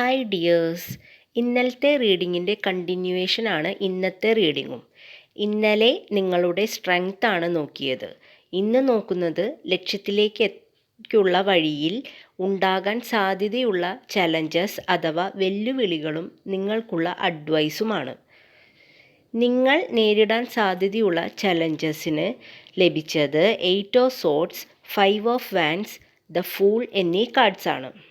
Hi dears ഇന്നലത്തെ റീഡിങ്ങിന്റെ continuation ആണ് ഇന്നത്തെ റീഡിങ്ങും ഇന്നലെ നിങ്ങളുടെ സ്ട്രെങ്ത് ആണ് നോക്കിയത്. ഇന്ന് നോക്കുന്നത് ലക്ഷ്യത്തിലേക്കുള്ള വഴിയിൽ ഉണ്ടാകാൻ സാധ്യതയുള്ള ചലഞ്ചസ് അഥവാ വെല്ലുവിളികളും നിങ്ങൾക്കുള്ള അഡ്വൈസുമാണ് നിങ്ങൾ നേരിടാൻ സാധ്യതയുള്ള ചലഞ്ചസിന് ലഭിച്ചത് eight of swords five of wands the fool എന്നീ കാർഡ്സാണ്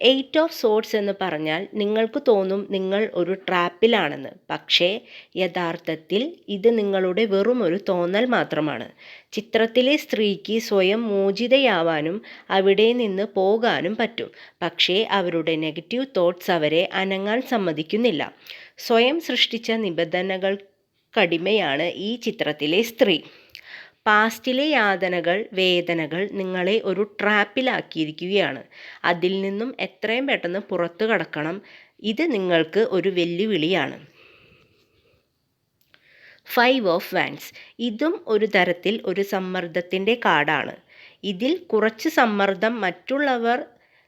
എയ്റ്റ് ഓഫ് സോഡ്സ് എന്ന് പറഞ്ഞാൽ നിങ്ങൾക്ക് തോന്നും നിങ്ങൾ ഒരു ട്രാപ്പിലാണെന്ന്. പക്ഷേ യഥാർത്ഥത്തിൽ ഇത് നിങ്ങളുടെ വെറും ഒരു തോന്നൽ മാത്രമാണ്. ചിത്രത്തിലെ സ്ത്രീക്ക് സ്വയം മോചിതയാവാനും അവിടെ നിന്ന് പോകാനും പറ്റും. പക്ഷേ അവരുടെ നെഗറ്റീവ് തോട്ട്സ് അവരെ അനങ്ങാൻ സമ്മതിക്കുന്നില്ല. സ്വയം സൃഷ്ടിച്ച നിബന്ധനകൾക്കടിമയാണ് ഈ ചിത്രത്തിലെ സ്ത്രീ. പാസ്റ്റിലെ യാതനകൾ വേദനകൾ നിങ്ങളെ ഒരു ട്രാപ്പിലാക്കിയിരിക്കുകയാണ്. അതിൽ നിന്നും എത്രയും പെട്ടെന്ന് പുറത്തു കടക്കണം. ഇത് നിങ്ങൾക്ക് ഒരു വെല്ലുവിളിയാണ്. ഫൈവ് ഓഫ് വാൻസ് ഇതും ഒരു തരത്തിൽ ഒരു സമ്മർദ്ദത്തിന്റെ കാർഡാണ് ഇതിൽ കുറച്ച് സമ്മർദ്ദം മറ്റുള്ളവർ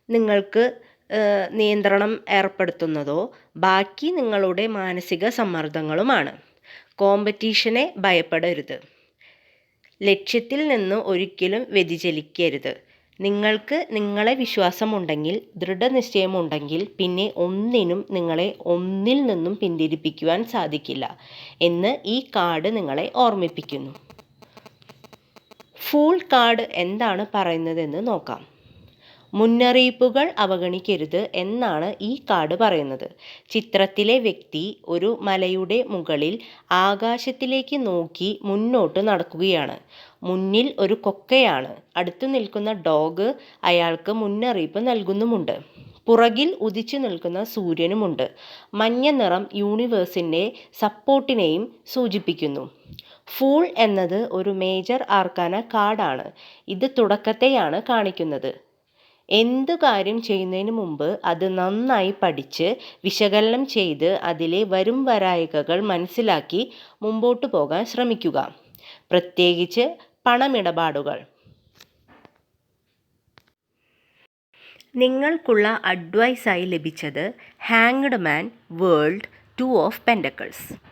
നിങ്ങൾക്ക് നിയന്ത്രണം ഏർപ്പെടുത്തുന്നതോ ബാക്കി നിങ്ങളുടെ മാനസിക സമ്മർദ്ദങ്ങളുമാണ്. കോമ്പറ്റീഷനെ ഭയപ്പെടരുത്. ലക്ഷ്യത്തിൽ നിന്ന് ഒരിക്കലും വ്യതിചലിക്കരുത്. നിങ്ങൾക്ക് നിങ്ങളെ വിശ്വാസമുണ്ടെങ്കിൽ ദൃഢനിശ്ചയമുണ്ടെങ്കിൽ പിന്നെ ഒന്നിനും നിങ്ങളെ ഒന്നിൽ നിന്നും പിന്തിരിപ്പിക്കുവാൻ സാധിക്കില്ല എന്ന് ഈ കാർഡ് നിങ്ങളെ ഓർമ്മിപ്പിക്കുന്നു. ഫൂൾ കാർഡ് എന്താണ് പറയുന്നതെന്ന് നോക്കാം. മുന്നറിയിപ്പുകൾ അവഗണിക്കരുത് എന്നാണ് ഈ കാർഡ് പറയുന്നത്. ചിത്രത്തിലെ വ്യക്തി ഒരു മലയുടെ മുകളിൽ ആകാശത്തിലേക്ക് നോക്കി മുന്നോട്ട് നടക്കുകയാണ്. മുന്നിൽ ഒരു കൊക്കയാണ്. അടുത്തു നിൽക്കുന്ന ഡോഗ് അയാൾക്ക് മുന്നറിയിപ്പ് നൽകുന്നുമുണ്ട്. പുറകിൽ ഉദിച്ചു നിൽക്കുന്ന സൂര്യനുമുണ്ട്. മഞ്ഞ നിറം യൂണിവേഴ്സിന്റെ സപ്പോർട്ടിനെയും സൂചിപ്പിക്കുന്നു. ഫൂൾ എന്നത് ഒരു മേജർ ആർക്കാന കാർഡാണ്. ഇത് തുടക്കത്തെയാണ് കാണിക്കുന്നത്. എന്തു കാര്യം ചെയ്യുന്നതിന് മുമ്പ് അത് നന്നായി പഠിച്ച് വിശകലനം ചെയ്ത് അതിലെ വരും വരായകകൾ മനസ്സിലാക്കി മുമ്പോട്ട് പോകാൻ ശ്രമിക്കുക. പ്രത്യേകിച്ച് പണമിടപാടുകൾ. നിങ്ങൾക്കുള്ള അഡ്വൈസായി ലഭിച്ചത് hanged man world two of pentacles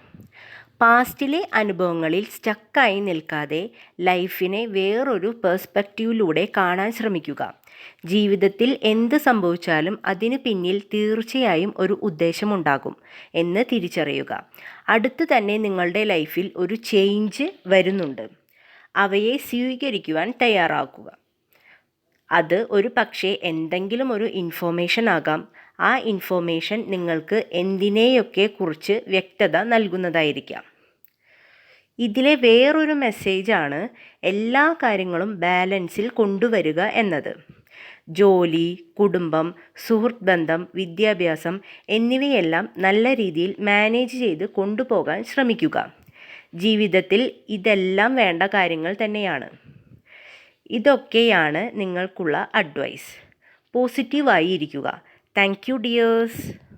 പാസ്റ്റിലെ അനുഭവങ്ങളിൽ സ്റ്റക്കായി നിൽക്കാതെ ലൈഫിനെ വേറൊരു പേഴ്സ്പെക്റ്റീവിലൂടെ കാണാൻ ശ്രമിക്കുക. ജീവിതത്തിൽ എന്ത് സംഭവിച്ചാലും അതിന് പിന്നിൽ തീർച്ചയായും ഒരു ഉദ്ദേശമുണ്ടാകും എന്ന് തിരിച്ചറിയുക. അടുത്തു തന്നെ നിങ്ങളുടെ ലൈഫിൽ ഒരു ചേഞ്ച് വരുന്നുണ്ട്. അവയെ സ്വീകരിക്കുവാൻ തയ്യാറാക്കുക. അത് ഒരു പക്ഷേ എന്തെങ്കിലും ഒരു ഇൻഫോർമേഷൻ ആകാം. ആ ഇൻഫോർമേഷൻ നിങ്ങൾക്ക് എന്തിനെയൊക്കെ കുറിച്ച് വ്യക്തത നൽകുന്നതായിരിക്കാം. ഇതിലെ വേറൊരു മെസ്സേജാണ് എല്ലാ കാര്യങ്ങളും ബാലൻസിൽ കൊണ്ടുവരിക എന്നത്. ജോലി കുടുംബം സുഹൃത്ത് ബന്ധം വിദ്യാഭ്യാസം എന്നിവയെല്ലാം നല്ല രീതിയിൽ മാനേജ് ചെയ്ത് കൊണ്ടുപോകാൻ ശ്രമിക്കുക. ജീവിതത്തിൽ ഇതെല്ലാം വേണ്ട കാര്യങ്ങൾ തന്നെയാണ്. ഇതൊക്കെയാണ് നിങ്ങൾക്കുള്ള അഡ്വൈസ് പോസിറ്റീവായി ഇരിക്കുക. Thank you dears